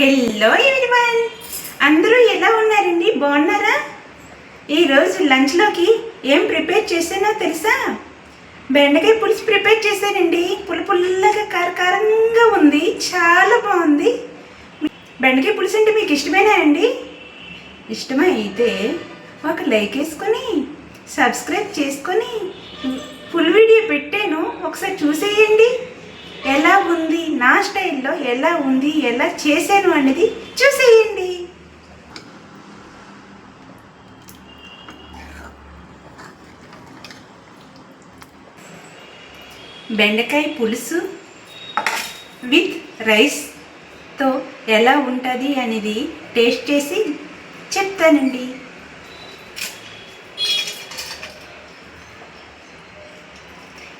Hello everyone అందరూ ఎలా ఉన్నారండి? బాగున్నారా? ఈరోజు లంచ్లోకి ఏం ప్రిపేర్ చేశానో తెలుసా? బెండకాయ పులుసు ప్రిపేర్ చేశానండి. పుల్ల పుల్లగా కారకారంగా ఉంది. చాలా బాగుంది. బెండకాయ పులుసు అంటే మీకు ఇష్టమేనా అండి? ఇష్టమే అయితే ఒక లైక్ వేసుకొని సబ్స్క్రైబ్ చేసుకొని ఫుల్ వీడియో పెట్టాను. ఒకసారి చూసేయండి. ఉంది? నా స్టైల్లో ఎలా ఉంది? ఎలా చేశాను అనేది చూసేయండి. బెండకాయ పులుసు విత్ రైస్తో ఎలా ఉంటుంది అనేది టేస్ట్ చేసి చెప్తానండి.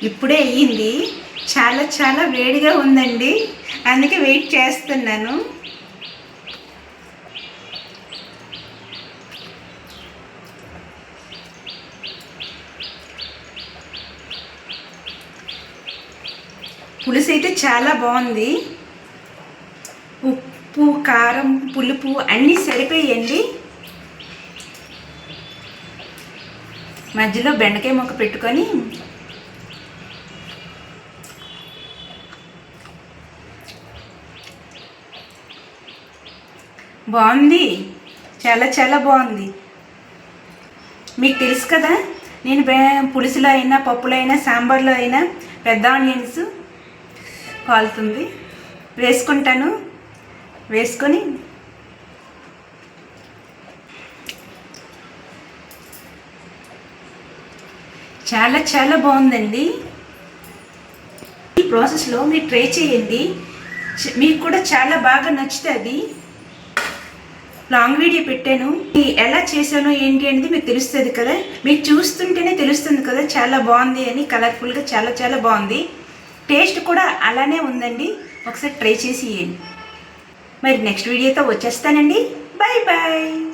ఇప్పుడే అయ్యింది. చాలా చాలా వేడిగా ఉందండి. అందుకే వెయిట్ చేస్తున్నాను. పులుసు అయితే చాలా బాగుంది. ఉప్పు కారం పులుపు అన్నీ సరిపోయండి. మధ్యలో బెండకాయ మొక్క పెట్టుకొని బాగుంది. చాలా చాలా బాగుంది. మీకు తెలుసు కదా నేను పులుసులో అయినా పప్పులో అయినా సాంబార్లో అయినా పెద్ద ఆనియన్స్ కాలుతుంది. వేసుకుంటాను. వేసుకొని చాలా చాలా బాగుందండి. ఈ ప్రాసెస్లో మీరు ట్రై చేయండి. మీకు కూడా చాలా బాగా నచ్చుతుంది. లాంగ్ వీడియో పెట్టాను. ఎలా చేశాను ఏంటి అనేది మీకు తెలుస్తుంది కదా. మీకు చూస్తుంటేనే తెలుస్తుంది కదా చాలా బాగుంది అని కలర్ఫుల్గా చాలా చాలా బాగుంది. టేస్ట్ కూడా అలానే ఉందండి. ఒకసారి ట్రై చేసి ఇవ్వండి మరి నెక్స్ట్ వీడియోతో వచ్చేస్తానండి. Bye bye